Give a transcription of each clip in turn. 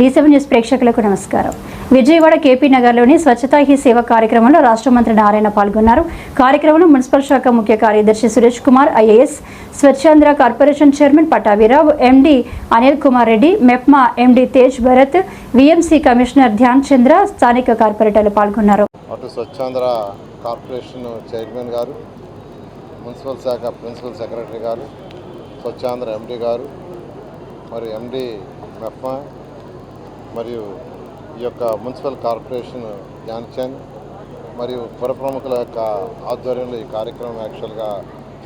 D seven news ప్రేక్షకులకు నమస్కారం. Vijayawada KP నగర్లోని స్వచ్ఛతా హీ సేవ కార్యక్రమంలో రాష్ట్ర మంత్రి నారాయణ పాల్గొన్నారు. కార్యక్రమంలో మున్సిపల్ శాఖ ముఖ్య కార్యదర్శి Suresh Kumar IAS Swachhandhra corporation chairman Pattabhirao MD Anil Kumar Reddy MEPMA MD Tej Bharat VMC commissioner Dhyan Chandra స్థానిక కార్పొరేటర్లు పాల్గొన్నారు. అటు స్వచ్ఛాంధ్ర కార్పొరేషన్ చైర్మన్ గారు మున్సిపల్ శాఖ ప్రిన్సిపల్ సెక్రటరీ గారు స్వచ్ఛాంధ్ర ఎండి గారు మరి ఎండి మెప్మా మరియు ఈ యొక్క మున్సిపల్ కార్పొరేషన్ ధ్యాన్చంద్ మరియు పుర ప్రముఖుల యొక్క ఆధ్వర్యంలో ఈ కార్యక్రమం యాక్చువల్గా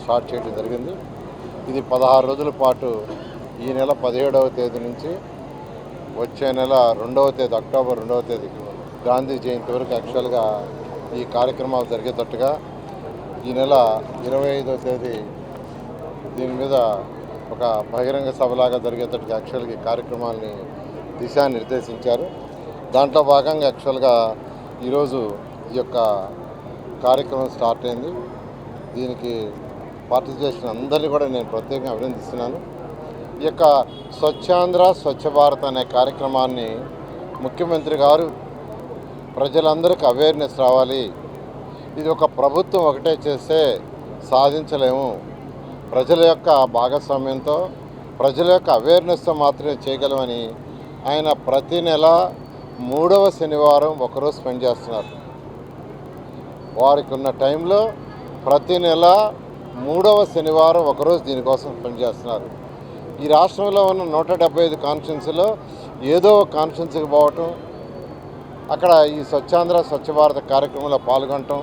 స్టార్ట్ చేయడం జరిగింది. ఇది పదహారు రోజుల పాటు ఈ నెల పదిహేడవ తేదీ నుంచి వచ్చే నెల రెండవ తేదీ అక్టోబర్ రెండవ తేదీ గాంధీ జయంతి వరకు యాక్చువల్గా ఈ కార్యక్రమాలు జరిగేటట్టుగా ఈ నెల ఇరవై ఐదవ తేదీ దీని మీద ఒక బహిరంగ సభలాగా జరిగేటట్టుగా యాక్చువల్గా ఈ కార్యక్రమాల్ని దిశానిర్దేశించారు. దాంట్లో భాగంగా యాక్చువల్గా ఈరోజు ఈ యొక్క కార్యక్రమం స్టార్ట్ అయింది. దీనికి పార్టిసిపేట్ చేసిన అందరినీ కూడా నేను ప్రత్యేకంగా అభినందిస్తున్నాను. ఈ యొక్క స్వచ్ఛాంధ్ర స్వచ్ఛ భారత్ అనే కార్యక్రమాన్ని ముఖ్యమంత్రి గారు ప్రజలందరికీ అవేర్నెస్ రావాలి. ఇది ఒక ప్రభుత్వం ఒకటే చేస్తే సాధించలేము. ప్రజల యొక్క భాగస్వామ్యంతో ప్రజల యొక్క అవేర్నెస్తో మాత్రమే చేయగలమని ఆయన ప్రతి నెల మూడవ శనివారం ఒకరోజు స్పెండ్ చేస్తున్నారు. వారికి ఉన్న టైంలో ప్రతి నెల మూడవ శనివారం ఒకరోజు దీనికోసం స్పెండ్ చేస్తున్నారు. ఈ రాష్ట్రంలో ఉన్న నూట డెబ్బై ఐదు కాన్ఫరెన్స్లో ఏదో ఒక కాన్ఫరెన్స్కి పోవటం అక్కడ ఈ స్వచ్ఛాంధ్ర స్వచ్ఛ భారత కార్యక్రమంలో పాల్గొనటం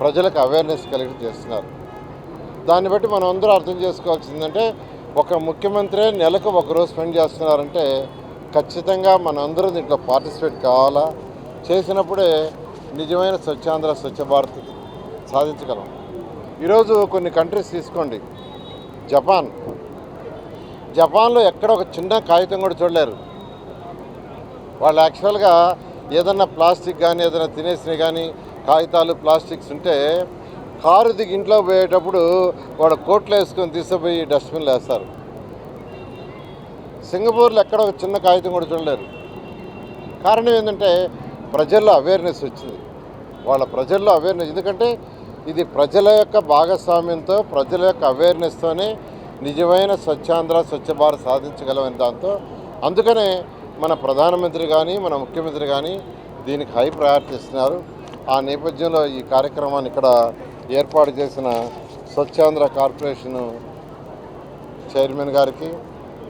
ప్రజలకు అవేర్నెస్ కలిగి చేస్తున్నారు. దాన్ని బట్టి మనం అందరూ అర్థం చేసుకోవాల్సిందంటే ఒక ముఖ్యమంత్రి నెలకు ఒకరోజు స్పెండ్ చేస్తున్నారంటే ఖచ్చితంగా మనందరం దీంట్లో పార్టిసిపేట్ కావాలా? చేసినప్పుడే నిజమైన స్వచ్ఛాంధ్ర స్వచ్ఛ భారత్ సాధించగలం. ఈరోజు కొన్ని కంట్రీస్ తీసుకోండి. జపాన్. జపాన్లో ఎక్కడ ఒక చిన్న కాగితం కూడా చూడలేరు. వాళ్ళు యాక్చువల్గా ఏదన్నా ప్లాస్టిక్ కానీ ఏదైనా తినేసినవి కానీ కాగితాలు ప్లాస్టిక్స్ ఉంటే కారు దిగి ఇంట్లో పోయేటప్పుడు వాడు కోట్లు వేసుకొని తీసుకుపోయి డస్ట్బిన్లు వేస్తారు. సింగపూర్లో ఎక్కడ ఒక చిన్న కాగితం కూడా చూడలేరు కారణం ఏంటంటే ప్రజల్లో అవేర్నెస్ వచ్చింది. వాళ్ళ ప్రజల్లో అవేర్నెస్ ఎందుకంటే ఇది ప్రజల యొక్క భాగస్వామ్యంతో ప్రజల యొక్క అవేర్నెస్తోనే నిజమైన స్వచ్ఛాంధ్ర స్వచ్ఛ భారత్ సాధించగలమని దాంతో. అందుకనే మన ప్రధానమంత్రి కానీ మన ముఖ్యమంత్రి కానీ దీనికి హై ప్రయారిటీ ఇస్తున్నారు. ఆ నేపథ్యంలో ఈ కార్యక్రమాన్ని ఇక్కడ ఏర్పాటు చేసిన స్వచ్ఛాంధ్ర కార్పొరేషను చైర్మన్ గారికి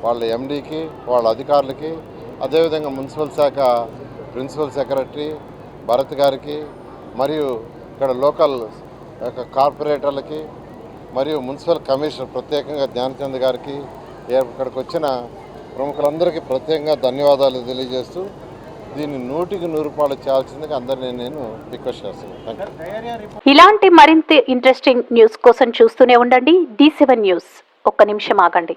వాళ్ళ ఎండీకి వాళ్ళ అధికారులకి అదేవిధంగా మున్సిపల్ శాఖ ప్రిన్సిపల్ సెక్రటరీ భరత్ గారికి మరియు ఇక్కడ లోకల్ యొక్క కార్పొరేటర్లకి మరియు మున్సిపల్ కమిషనర్ ప్రత్యేకంగా ధ్యానచంద్ గారికి ఇక్కడికి వచ్చిన ప్రముఖులందరికీ ప్రత్యేకంగా ధన్యవాదాలు తెలియజేస్తూ దీన్ని నూటికి నూరు రూపాయలు చేయాల్సిందిగా అందరినీ నేను రిక్వెస్ట్ చేస్తున్నాను. ఇలాంటి మరింత ఇంట్రెస్టింగ్ న్యూస్ కోసం చూస్తూనే ఉండండి. D seven news. ఒక్క నిమిషం ఆగండి.